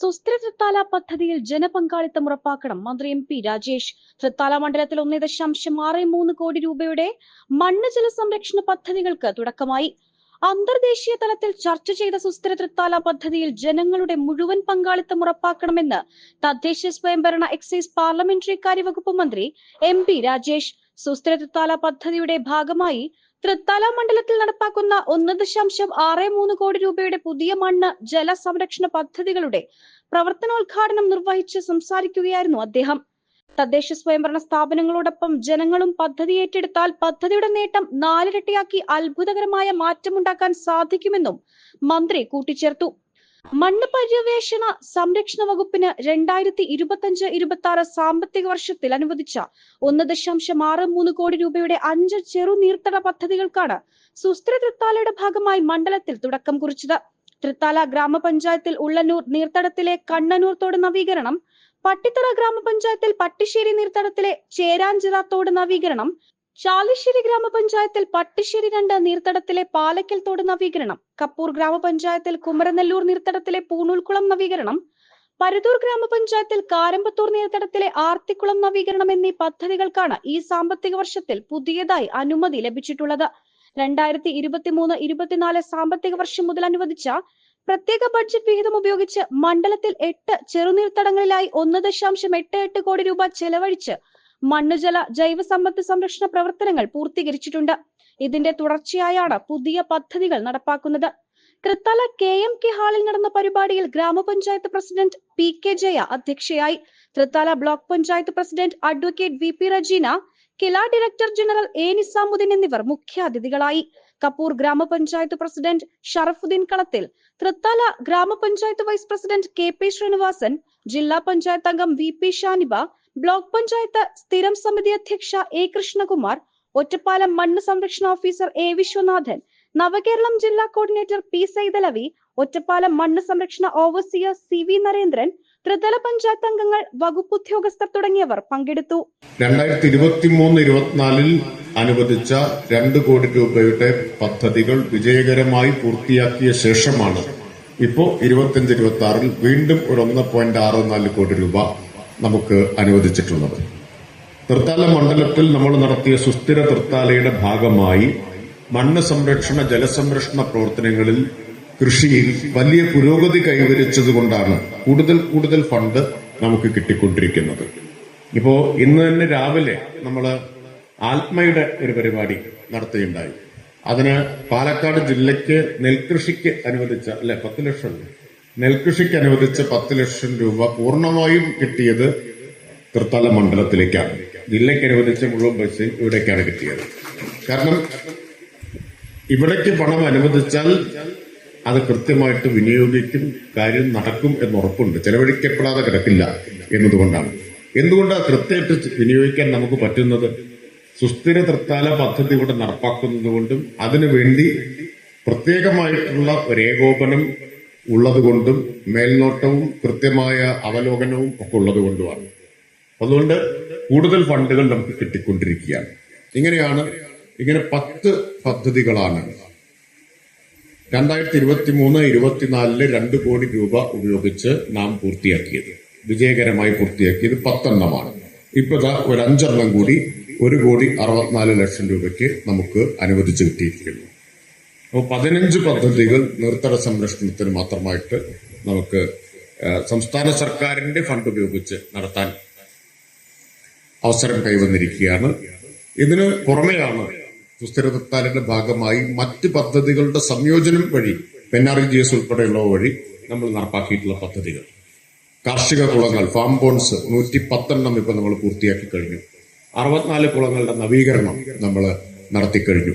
സുസ്ഥിര തൃത്താല പദ്ധതിയിൽ ജനപങ്കാളിത്തം ഉറപ്പാക്കണം. മന്ത്രി എം പി രാജേഷ്. തൃത്താല മണ്ഡലത്തിൽ ഒന്നേ ദശാംശം ആറ് മൂന്ന് കോടി രൂപയുടെ മണ്ണ് ജല സംരക്ഷണ പദ്ധതികൾക്ക് തുടക്കമായി. അന്തർദേശീയ തലത്തിൽ ചർച്ച ചെയ്ത സുസ്ഥിര തൃത്താല പദ്ധതിയിൽ ജനങ്ങളുടെ മുഴുവൻ പങ്കാളിത്തം ഉറപ്പാക്കണമെന്ന് തദ്ദേശ സ്വയംഭരണ എക്സൈസ് പാർലമെന്ററി കാര്യവകുപ്പ് മന്ത്രി എം പി രാജേഷ്. സുസ്ഥിര തൃത്താല പദ്ധതിയുടെ ഭാഗമായി തൃത്താല മണ്ഡലത്തിൽ നടപ്പാക്കുന്ന ഒന്ന് ദശാംശം ആറ് മൂന്ന് കോടി രൂപയുടെ പുതിയ മണ്ണ് ജല സംരക്ഷണ പദ്ധതികളുടെ പ്രവർത്തനോദ്ഘാടനം നിർവഹിച്ച് സംസാരിക്കുകയായിരുന്നു അദ്ദേഹം. തദ്ദേശ സ്വയംഭരണ സ്ഥാപനങ്ങളോടൊപ്പം ജനങ്ങളും പദ്ധതി ഏറ്റെടുത്താൽ പദ്ധതിയുടെ നേട്ടം നാലിരട്ടിയാക്കി അത്ഭുതകരമായ മാറ്റമുണ്ടാക്കാൻ സാധിക്കുമെന്നും മന്ത്രി കൂട്ടിച്ചേർത്തു. മണ്ണ് പര്യവേഷണ സംരക്ഷണ വകുപ്പിന് രണ്ടായിരത്തി ഇരുപത്തിയഞ്ച് ഇരുപത്തി ആറ് സാമ്പത്തിക വർഷത്തിൽ അനുവദിച്ച ഒന്ന് ദശാംശം ആറ് മൂന്ന് കോടി രൂപയുടെ അഞ്ച് ചെറു നീർത്തട പദ്ധതികൾക്കാണ് സുസ്ഥിര തൃത്താലയുടെ ഭാഗമായി മണ്ഡലത്തിൽ തുടക്കം കുറിച്ചത്. തൃത്താല ഗ്രാമപഞ്ചായത്തിൽ ഉള്ളന്നൂർ നീർത്തടത്തിലെ കണ്ണനൂർ തോട് നവീകരണം പട്ടിത്തറ ഗ്രാമപഞ്ചായത്തിൽ പട്ടിശ്ശേരി നീർത്തടത്തിലെ ചേരാഞ്ചിറ തോട് നവീകരണം ചാലിശ്ശേരി ഗ്രാമപഞ്ചായത്തിൽ പട്ടിശ്ശേരി രണ്ട് നീർത്തടത്തിലെ പാലക്കൽ തോട് നവീകരണം കപ്പൂർ ഗ്രാമപഞ്ചായത്തിൽ കുമരനെല്ലൂർ നീർത്തടത്തിലെ പൂണൂൽക്കുളം നവീകരണം പരുതൂർ ഗ്രാമപഞ്ചായത്തിൽ കാരമ്പത്തൂർ നീർത്തടത്തിലെ ആർത്തിക്കുളം നവീകരണം എന്നീ പദ്ധതികൾക്കാണ് ഈ സാമ്പത്തിക വർഷത്തിൽ പുതിയതായി അനുമതി ലഭിച്ചിട്ടുള്ളത്. രണ്ടായിരത്തി ഇരുപത്തിമൂന്ന് ഇരുപത്തിനാല് സാമ്പത്തിക വർഷം മുതൽ അനുവദിച്ച പ്രത്യേക ബഡ്ജറ്റ് വിഹിതം ഉപയോഗിച്ച് മണ്ഡലത്തിൽ എട്ട് ചെറുനീർത്തടങ്ങളിലായി ഒന്ന് ദശാംശം എട്ട് എട്ട് കോടി രൂപ ചെലവഴിച്ച് മണ്ണുജല ജൈവസമ്പത്ത് സംരക്ഷണ പ്രവർത്തനങ്ങൾ പൂർത്തീകരിച്ചിട്ടുണ്ട്. ഇതിന്റെ തുടർച്ചയായാണ് പുതിയ പദ്ധതികൾ നടപ്പാക്കുന്നത്. തൃത്തല കെ എം കെ ഹാളിൽ നടന്ന പരിപാടിയിൽ ഗ്രാമപഞ്ചായത്ത് പ്രസിഡന്റ് പി കെ ജയ അധ്യക്ഷയായി. Thrithala block panchayat president advocate V P Rajeena KILA director general A Nizamuddin എന്നിവർ മുഖ്യാതിഥികളായി. കപ്പൂർ ഗ്രാമപഞ്ചായത്ത് പ്രസിഡന്റ് ഷറഫുദ്ദീൻ കളത്തിൽ തൃത്താല ഗ്രാമപഞ്ചായത്ത് vice president K P Srinivasan ജില്ലാ പഞ്ചായത്ത് അംഗം V P Shaniba block panchayat സ്ഥിരം സമിതി അധ്യക്ഷ എ കൃഷ്ണകുമാർ ഒറ്റപ്പാലം മണ്ണ് സംരക്ഷണ ഓഫീസർ എ വിശ്വനാഥൻ നവകേരളം ജില്ലാ കോർഡിനേറ്റർ പി സൈതലവി ഒറ്റപ്പാലം മണ്ണ് സംരക്ഷണ ഓവർസിയർ സി വി നരേന്ദ്രൻ ത്രിതല പഞ്ചായത്ത് അംഗങ്ങൾ വകുപ്പ് ഉദ്യോഗസ്ഥർ തുടങ്ങിയവർ പങ്കെടുത്തു. രണ്ടായിരത്തി ഇരുപത്തി മൂന്ന് ഇരുപത്തിനാലിൽ അനുവദിച്ച രണ്ട് കോടി രൂപയുടെ പദ്ധതികൾ വിജയകരമായി പൂർത്തിയാക്കിയ ശേഷമാണ്. ഇപ്പോ ഇരുപത്തിയഞ്ച് ഇരുപത്തി ആറിൽ വീണ്ടും ഒരു ഒന്ന് പോയിന്റ് ആറ് നാല് കോടി രൂപ നമുക്ക് അനുവദിച്ചിട്ടുള്ളത്. തൃത്താല മണ്ഡലത്തിൽ നമ്മൾ നടത്തിയ സുസ്ഥിര തൃത്താലയുടെ ഭാഗമായി മണ്ണ് സംരക്ഷണ ജലസംരക്ഷണ പ്രവർത്തനങ്ങളിൽ കൃഷിയിൽ വലിയ പുരോഗതി കൈവരിച്ചതുകൊണ്ടാണ് കൂടുതൽ കൂടുതൽ ഫണ്ട് നമുക്ക് കിട്ടിക്കൊണ്ടിരിക്കുന്നത്. ഇപ്പോ ഇന്ന് തന്നെ രാവിലെ നമ്മൾ ആത്മയുടെ ഒരു പരിപാടി നടത്തുകയുണ്ടായി. അതിന് പാലക്കാട് ജില്ലയ്ക്ക് നെൽകൃഷിക്ക് അനുവദിച്ച അല്ലെ പത്ത് ലക്ഷം നെൽകൃഷിക്ക് അനുവദിച്ച പത്ത് ലക്ഷം രൂപ പൂർണമായും കിട്ടിയത് തൃത്താല മണ്ഡലത്തിലേക്കാണ്. ജില്ലയ്ക്ക് അനുവദിച്ച മുഴുവൻ പൈസ ഇവിടേക്കാണ് കിട്ടിയത്. കാരണം ഇവിടേക്ക് പണം അനുവദിച്ചാൽ അത് കൃത്യമായിട്ട് വിനിയോഗിക്കും കാര്യം നടക്കും എന്നുറപ്പുണ്ട് ചെലവഴിക്കപ്പെടാതെ കിടക്കില്ല എന്നതുകൊണ്ടാണ്. എന്തുകൊണ്ടാണ് കൃത്യമായിട്ട് വിനിയോഗിക്കാൻ നമുക്ക് പറ്റുന്നത്? സുസ്ഥിര തൃത്താല പദ്ധതി ഇവിടെ നടപ്പാക്കുന്നത് കൊണ്ടും അതിനുവേണ്ടി പ്രത്യേകമായിട്ടുള്ള ഏകോപനം ഉള്ളതുകൊണ്ടും മേൽനോട്ടവും കൃത്യമായ അവലോകനവും ഒക്കെ ഉള്ളതുകൊണ്ടുമാണ്. അതുകൊണ്ട് കൂടുതൽ ഫണ്ടുകൾ നമുക്ക് കിട്ടിക്കൊണ്ടിരിക്കുകയാണ്. ഇങ്ങനെയാണ് ഇങ്ങനെ പത്ത് പദ്ധതികളാണ് രണ്ടായിരത്തി ഇരുപത്തി മൂന്ന് ഇരുപത്തിനാലിൽ രണ്ട് കോടി രൂപ ഉപയോഗിച്ച് നാം പൂർത്തിയാക്കിയത്. വിജയകരമായി പൂർത്തിയാക്കിയത് പത്തെണ്ണമാണ്. ഇപ്പോഴാ ഒരു അഞ്ചെണ്ണം കൂടി ഒരു കോടി അറുപത്തിനാല് ലക്ഷം രൂപയ്ക്ക് നമുക്ക് അനുവദിച്ചു കിട്ടിയിരിക്കുന്നു. അപ്പോൾ പതിനഞ്ച് പദ്ധതികൾ നിർത്തട സംരക്ഷണത്തിന് മാത്രമായിട്ട് നമുക്ക് സംസ്ഥാന സർക്കാരിന്റെ ഫണ്ട് ഉപയോഗിച്ച് നടത്താൻ അവസരം കൈവന്നിരിക്കുകയാണ്. ഇതിന് പുറമെയാണ് സുസ്ഥിരതത്താലിന്റെ ഭാഗമായി മറ്റ് പദ്ധതികളുടെ സംയോജനം വഴി പെന്നാറി ജി എസ് ഉൾപ്പെടെയുള്ളവ വഴി നമ്മൾ നടപ്പാക്കിയിട്ടുള്ള പദ്ധതികൾ. കാർഷിക കുളങ്ങൾ ഫാം ബോൺസ് നൂറ്റി പത്തെണ്ണം ഇപ്പൊ നമ്മൾ പൂർത്തിയാക്കി കഴിഞ്ഞു. അറുപത്തിനാല് കുളങ്ങളുടെ നവീകരണം നമ്മൾ നടത്തിക്കഴിഞ്ഞു.